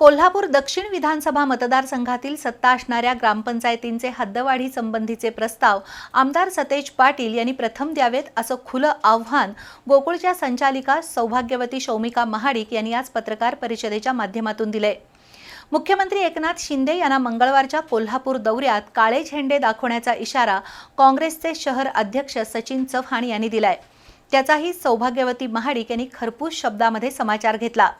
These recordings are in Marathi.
कोल्हापूर दक्षिण विधानसभा मतदारसंघातील सत्ता असणाऱ्या ग्रामपंचायतींचे हद्दवाढी संबंधीचे प्रस्ताव आमदार सतेज पाटील यांनी प्रथम द्यावेत असं खुलं आव्हान गोकुळच्या संचालिका सौभाग्यवती शौमिका महाडिक यांनी आज पत्रकार परिषदेच्या माध्यमातून दिले. मुख्यमंत्री एकनाथ शिंदे यांना मंगळवारच्या कोल्हापूर दौऱ्यात काळे झेंडे दाखवण्याचा इशारा काँग्रेसचे शहर अध्यक्ष सचिन चव्हाण यांनी दिलाय. त्याचाही सौभाग्यवती महाडिक यांनी खरपूस शब्दामध्ये समाचार घेतला.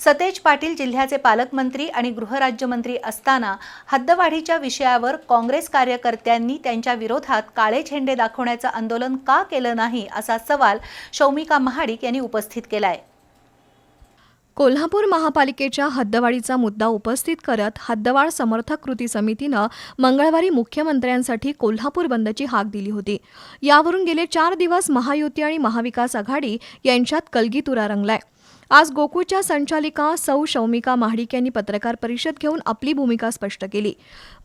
सतेज पाटील जिल्ह्याचे पालकमंत्री आणि गृहराज्यमंत्री असताना हद्दवाढीच्या विषयावर काँग्रेस कार्यकर्त्यांनी त्यांच्या विरोधात काळे झेंडे दाखवण्याचं आंदोलन का केलं नाही असा सवाल शौमिका महाडिक यांनी उपस्थित केलाय. कोल्हापूर महापालिकेच्या हद्दवाढीचा मुद्दा उपस्थित करत हद्दवाढ समर्थक कृती समितीनं मंगळवारी मुख्यमंत्र्यांसाठी कोल्हापूर बंदची हाक दिली होती. यावरून गेले चार दिवस महायुती आणि महाविकास आघाडी यांच्यात कलगीतुरा रंगलाय. आज गोकुळच्या संचालिका सौ शौमिका महाडिक यांनी पत्रकार परिषद घेऊन आपली भूमिका स्पष्ट केली.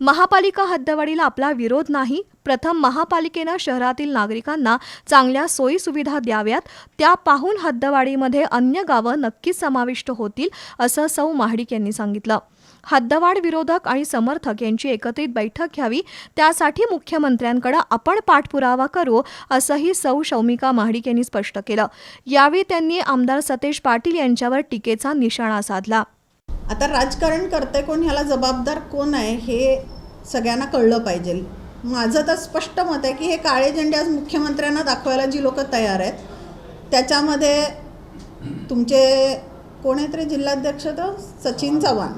महापालिका हद्दवाढीला आपला विरोध नाही प्रथम महापालिकेनं शहरातील नागरिकांना चांगल्या सोयी सुविधा द्याव्यात त्या पाहून हद्दवाढीमध्ये अन्य गावं नक्कीच समाविष्ट होतील असं सौ महाडिक यांनी सांगितलं. हद्दवाढ विरोधक आणि समर्थक यांची एकत्रित बैठक घ्यावी त्यासाठी मुख्यमंत्र्यांकडे आपण पाठपुरावा करू असंही सौ शौमिका महाडिक यांनी स्पष्ट केलं. यावेळी त्यांनी आमदार सतेज पाटील यांच्यावर टीकेचा निशाणा साधला. आता राजकारण करते कोण ह्याला जबाबदार कोण आहे हे सगळ्यांना कळलं पाहिजे. माझं तर स्पष्ट मत आहे की हे काळे झेंडे आज मुख्यमंत्र्यांना दाखवायला जी लोक तयार आहेत त्याच्यामध्ये तुमचे कोण आहेत रे जिल्हाध्यक्ष तर? सचिन चव्हाण.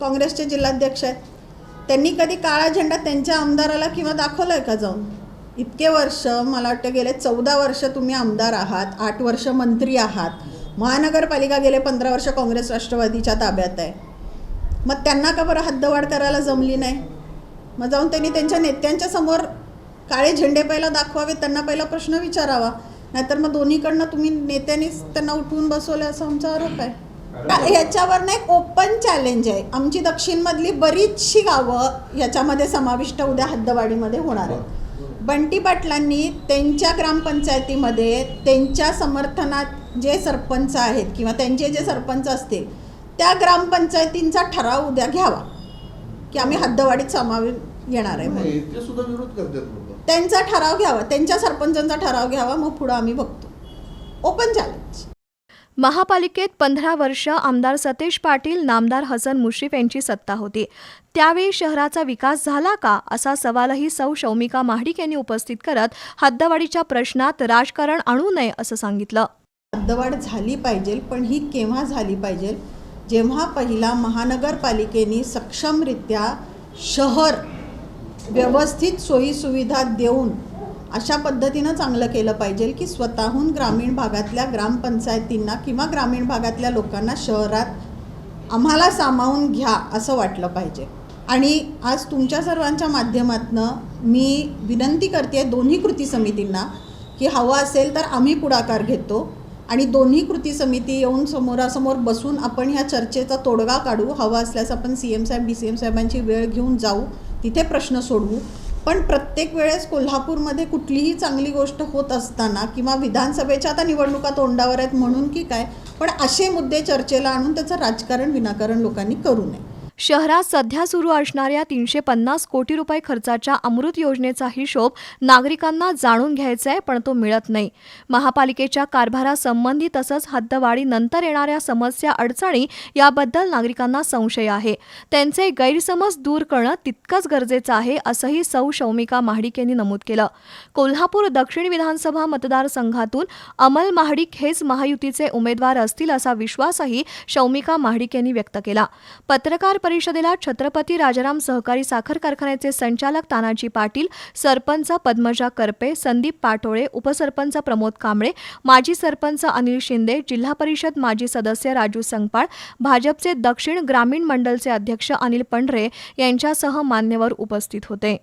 काँग्रेसचे जिल्हाध्यक्ष आहेत. त्यांनी कधी काळा झेंडा त्यांच्या आमदाराला किंवा दाखवला आहे का जाऊन? इतके वर्ष मला वाटतं गेले चौदा वर्ष तुम्ही आमदार आहात आठ वर्ष मंत्री आहात. महानगरपालिका गेले पंधरा वर्ष काँग्रेस राष्ट्रवादीच्या ताब्यात आहे. मग त्यांना का बरं हद्दवाढ करायला जमली नाही? मग जाऊन त्यांनी त्यांच्या नेत्यांच्या समोर काळे झेंडे पहिला दाखवावे त्यांना पहिला प्रश्न विचारावा. नाहीतर मग दोन्हीकडनं तुम्ही नेत्यांनीच त्यांना उठवून बसवलं असा आमचा आरोप आहे. ह्याच्यावर ना एक ओपन चॅलेंज आहे. आमची दक्षिणमधली बरीचशी गावं ह्याच्यामध्ये समाविष्ट उद्या हद्दवाढीमध्ये होणार आहेत. बंटी पाटलांनी त्यांच्या ग्रामपंचायतीमध्ये त्यांच्या समर्थनात जे सरपंच आहेत किंवा त्यांचे जे सरपंच असतील त्या ग्रामपंचायतींचा ठराव उद्या घ्यावा. की आम्ही हद्दवाढीत सामावे येणार आहे त्यांचा ठराव घ्यावा. त्यांच्या सरपंचांचा ठराव घ्यावा. मग पुढं आम्ही बघतो. ओपन चॅलेंज महापालिकेत पंधरा वर्ष आमदार सतेज पाटील नामदार हसन मुश्रीफ यांची सत्ता होती. त्यावेळी शहराचा विकास झाला का? असा सवालही सौ शौमिका महाडिक यांनी उपस्थित करत हद्दवाढीच्या प्रश्नात राजकारण आणू नये असं सांगितलं. हद्दवाढ झाली पाहिजे पण ही केव्हा झाली पाहिजे? जेव्हा पहिला महानगरपालिकेने सक्षमरित्या शहर व्यवस्थित सोयीसुविधा देऊन अशा पद्धतीनं चांगलं केलं पाहिजे की स्वतःहून ग्रामीण भागातल्या ग्रामपंचायतींना किंवा ग्रामीण भागातल्या लोकांना शहरात आम्हाला सामावून घ्या असं वाटलं पाहिजे. आणि आज तुमच्या सर्वांच्या माध्यमातनं मी विनंती करते दोन्ही कृती समितींना की हवं असेल तर आम्ही पुढाकार घेतो आणि दोन्ही कृती समिती येऊन समोरासमोर बसून आपण ह्या चर्चेचा तोडगा काढू. हवा असल्यास आपण सी एम साहेब डी सी एम साहेबांची वेळ घेऊन जाऊ. तिथे प्रश्न सोडवू. पण प्रत्येक वेळेस कोल्हापूरमध्ये कुठलीही चांगली गोष्ट होत असताना किंवा विधानसभेच्या आता निवडणुका तोंडावर आहेत म्हणून की काय पण असे मुद्दे चर्चेला आणून त्याचं राजकारण विनाकारण लोकांनी करू नये. शहरात सध्या सुरू असणाऱ्या तीनशे पन्नास कोटी रुपये खर्चाच्या अमृत योजनेचा हिशोब नागरिकांना जाणून घ्यायचा आहे पण तो मिळत नाही. महापालिकेच्या कारभारासंबंधी तसंच हद्दवाढीनंतर येणाऱ्या समस्या अडचणी याबद्दल नागरिकांना संशय आहे. त्यांचे गैरसमज दूर करणं तितकंच गरजेचं आहे असंही सौ शौमिका महाडिक यांनी नमूद केलं. कोल्हापूर दक्षिण विधानसभा मतदारसंघातून अमल महाडिक हेच महायुतीचे उमेदवार असतील असा विश्वासही शौमिका महाडिक यांनी व्यक्त केला. पत्रकार परिषदेला छत्रपती राजाराम सहकारी साखर कारखान्याचे संचालक तानाजी पाटील सरपंच पद्मजा करपे संदीप पाटोळे उपसरपंच प्रमोद कांबळे माजी सरपंच अनिल शिंदे जिल्हा परिषद माजी सदस्य राजू संगपाळ भाजपचे दक्षिण ग्रामीण मंडलचे अध्यक्ष अनिल पंढरे यांच्यासह मान्यवर उपस्थित होते.